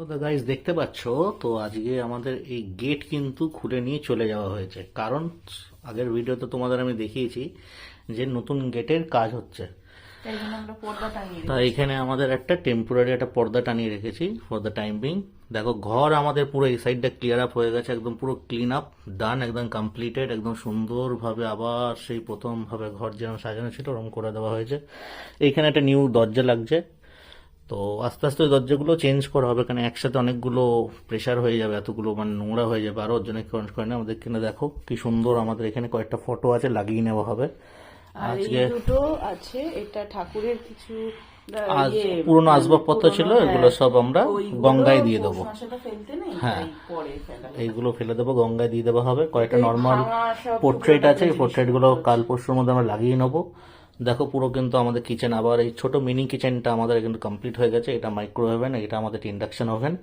তো দা গাইজ দেখতে পাচ্ছ? তো আজকে আমাদের এই গেট কিন্তু খুলে নিয়ে চলে যাওয়া হয়েছে। কারণ আগের ভিডিওতে তোমাদের আমি দেখিয়েছি যে নতুন গেটের কাজ হচ্ছে। তাই এখানে আমাদের একটা টেম্পোরারি একটা পর্দা টানিয়ে রেখেছি ফর দ্য টাইম বিং দেখো ঘর আমাদের পুরো এই সাইডটা ক্লিয়ার আপ হয়ে গেছে একদম পুরো ক্লিন আপ ডান একদম কমপ্লিটেড একদম সুন্দরভাবে আবার সেই প্রথমভাবে ঘর যেরকম সাজানো ছিল ওরকম করে দেওয়া হয়েছে। এইখানে একটা নিউ দরজা লাগছে। তো আস্তে আস্তে ওই দরজাগুলো চেঞ্জ করা হবে কারণ একসাথে অনেকগুলো প্রেশার হয়ে যাবে এতগুলো মানে নোংরা হয়ে যাবে আরও ওর জন্য করে করে না আমাদের এখানে দেখো কি সুন্দর আমাদের এখানে কয়েকটা ফটো আছে লাগিয়ে নেওয়া হবে। আজকে দুটো আছে এটা ঠাকুরের কিছু আজ ইয়ে, পুরোনো আসবাবপত্র ছিল হ্যাঁ, এগুলো সব আমরা গঙ্গায় দিয়ে দেবো। হ্যাঁ। এইগুলো ফেলে দেবো গঙ্গায় দিয়ে দেওয়া হবে কয়েকটা নর্মাল পোর্ট্রেট আছে এই পোর্ট্রেটগুলো কাল পরশুর মধ্যে আমরা লাগিয়ে নেব। দেখো পুরো কিন্তু আমাদের কিচেন আবার এই ছোট মিনি কিচেনটা আমাদের কিন্তু কমপ্লিট হয়ে গেছে। এটা মাইক্রো ওভেন এটা আমাদের ইন্ডাকশন ওভেন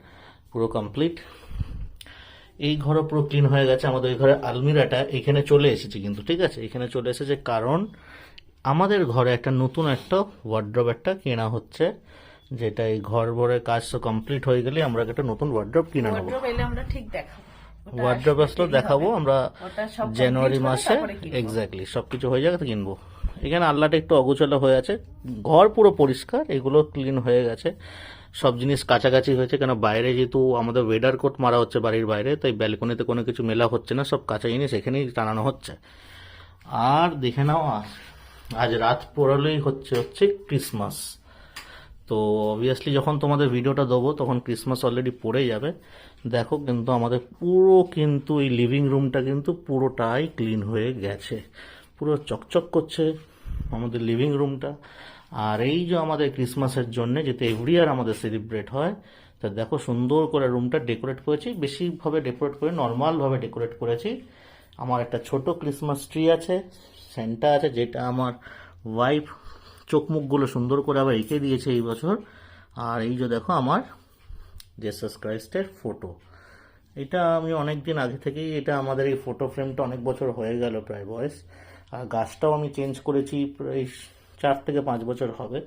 পুরো কমপ্লিট এই ঘরও পুরো ক্লিন হয়ে গেছে। আমাদের ওই ঘরের আলমিরাটা এখানে চলে এসেছে কিন্তু ঠিক আছে? এখানে চলে এসেছে কারণ আমাদের ঘরে একটা নতুন একটা ওয়ার্ড্রপ একটা কেনা হচ্ছে যেটা এই ঘর ভরে কাজ তো কমপ্লিট হয়ে গেলে আমরা একটা নতুন ওয়ার্ড্রপ কিনে নেব। আমরা ঠিক দেখাবো। ওটা ওয়ার্ড্রপ আসলে দেখাবো আমরা জানুয়ারি মাসে এক্স্যাক্টলি সবকিছু হয়ে যাবে তো কিনবো। এখানে আল্লাহটা একটু অগোছালো হয়ে আছে। ঘর পুরো পরিষ্কার, এগুলো ক্লিন হয়ে গেছে। সব জিনিস কাছাকাছি হয়েছে, কেন বাইরে যেহেতু আমাদের ওয়েদার কোট মারা হচ্ছে বাড়ির বাইরে, তাই ব্যালকনিতে কোনো কিছু মেলা হচ্ছে না, সব কাঁচা জিনিস এখানেই টানানো হচ্ছে। আর দেখে নাও, আজ রাত পোড়ালেই হচ্ছে হচ্ছে ক্রিসমাস তো অবভিয়াসলি যখন তোমাদের ভিডিওটা দেবো, তখন ক্রিসমাস অলরেডি পড়ে যাবে। দেখো কিন্তু আমাদের পুরো কিন্তু এই লিভিং রুমটা কিন্তু পুরোটাই ক্লিন হয়ে গেছে। পুরো চকচক করছে আমাদের লিভিং রুমটা আর এই যে আমাদের ক্রিসমাসের জন্য যেতে এভরি ইয়ার আমাদের সেলিব্রেট হয়, তা দেখো সুন্দর করে রুমটা ডেকোরেট করেছি, বেশিভাবে ডেকোরেট করে নর্মালভাবে ডেকোরেট করেছি। আমার একটা ছোট ক্রিসমাস ট্রি আছে সেন্টা আছে, যেটা আমার ওয়াইফ চোখ মুখগুলো সুন্দর করে আবার এঁকে দিয়েছে এই বছর। আর এই যে দেখো আমার জেসাস ক্রাইস্টের ফটো এটা আমি অনেক দিন আগে থেকেই, এটা আমাদের এই ফটো ফ্রেমটা অনেক বছর হয়ে গেল প্রায় বয়স। আর গাছটাও আমি চেঞ্জ করেছি প্রায় চার থেকে পাঁচ বছর হবে।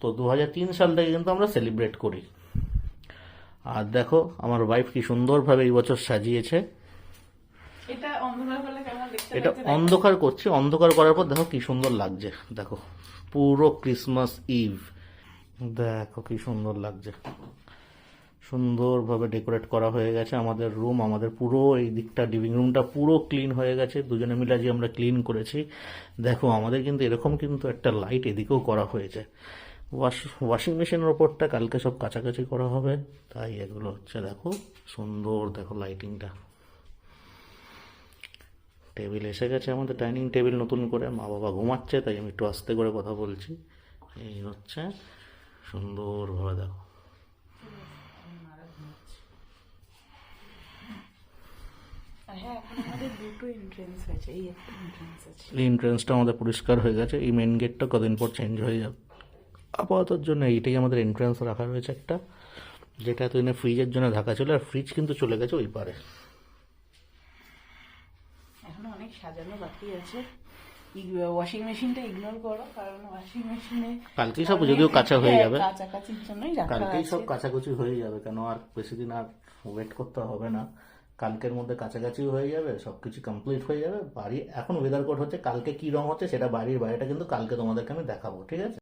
তো দু হাজার তিন সাল থেকে কিন্তু আমরা সেলিব্রেট করি। আর দেখো আমার ওয়াইফ কি সুন্দরভাবে এই বছর সাজিয়েছে। এটা অন্ধকার করছি। অন্ধকার করার পর দেখো কি সুন্দর লাগছে। দেখো পুরো ক্রিসমাস ইভ দেখো কি সুন্দর লাগছে। সুন্দরভাবে ডেকোরেট করা হয়ে গেছে আমাদের রুম, আমাদের পুরো এই দিকটা লিভিং রুমটা পুরো ক্লিন হয়ে গেছে। দুজনে মিলে যে আমরা ক্লিন করেছি, দেখো আমাদের কিন্তু এরকম কিন্তু একটা লাইট এদিকেও করা হয়েছে। ওয়াশ ওয়াশিং মেশিনের ওপরটা কালকে সব কাছাকাছি করা হবে। তাই এগুলো হচ্ছে, দেখো, সুন্দর, দেখো লাইটিংটা টেবিল এসে গেছে আমাদের ডাইনিং টেবিল নতুন করে মা বাবা ঘুমাচ্ছে, তাই আমি একটু আস্তে করে কথা বলছি। এই হচ্ছে সুন্দরভাবে, দেখো আর হ্যাঁ এখন আমাদের দুটো এন্ট্রেন্স আছে এই এই এন্ট্রেন্সটা আমাদের পরিষ্কার হয়ে গেছে এই মেন গেটটা কদিন পর চেঞ্জ হয়ে যাবে। আপাততর জন্য এইটাই আমাদের এন্ট্রান্স রাখা রয়েছে একটা যেটা এতদিনে ফ্রিজের জন্য ঢাকা ছিল আর ফ্রিজ কিন্তু চলে গেছে ওই পারে। এখনও অনেক সাজানো বাকি আছে। ওয়াশিং মেশিনটা ইগনোর করো কারণ ওয়াশিং মেশিনে কালকেই সব যদিও কাঁচা হয়ে যাবে। কাছাকাছির জন্যই রাখা কালকেই সব কাছাকুচি হয়ে যাবে কেন আর বেশি দিন আর ওয়েট করতে হবে না। কালকের মধ্যে কাছাকাছি হয়ে যাবে সব কিছু কমপ্লিট হয়ে যাবে। বাড়ি এখন ওয়েদার কোড হচ্ছে কালকে কি রং হচ্ছে সেটা বাড়ির বাড়িটা কিন্তু কালকে তোমাদেরকে আমি দেখাবো, ঠিক আছে?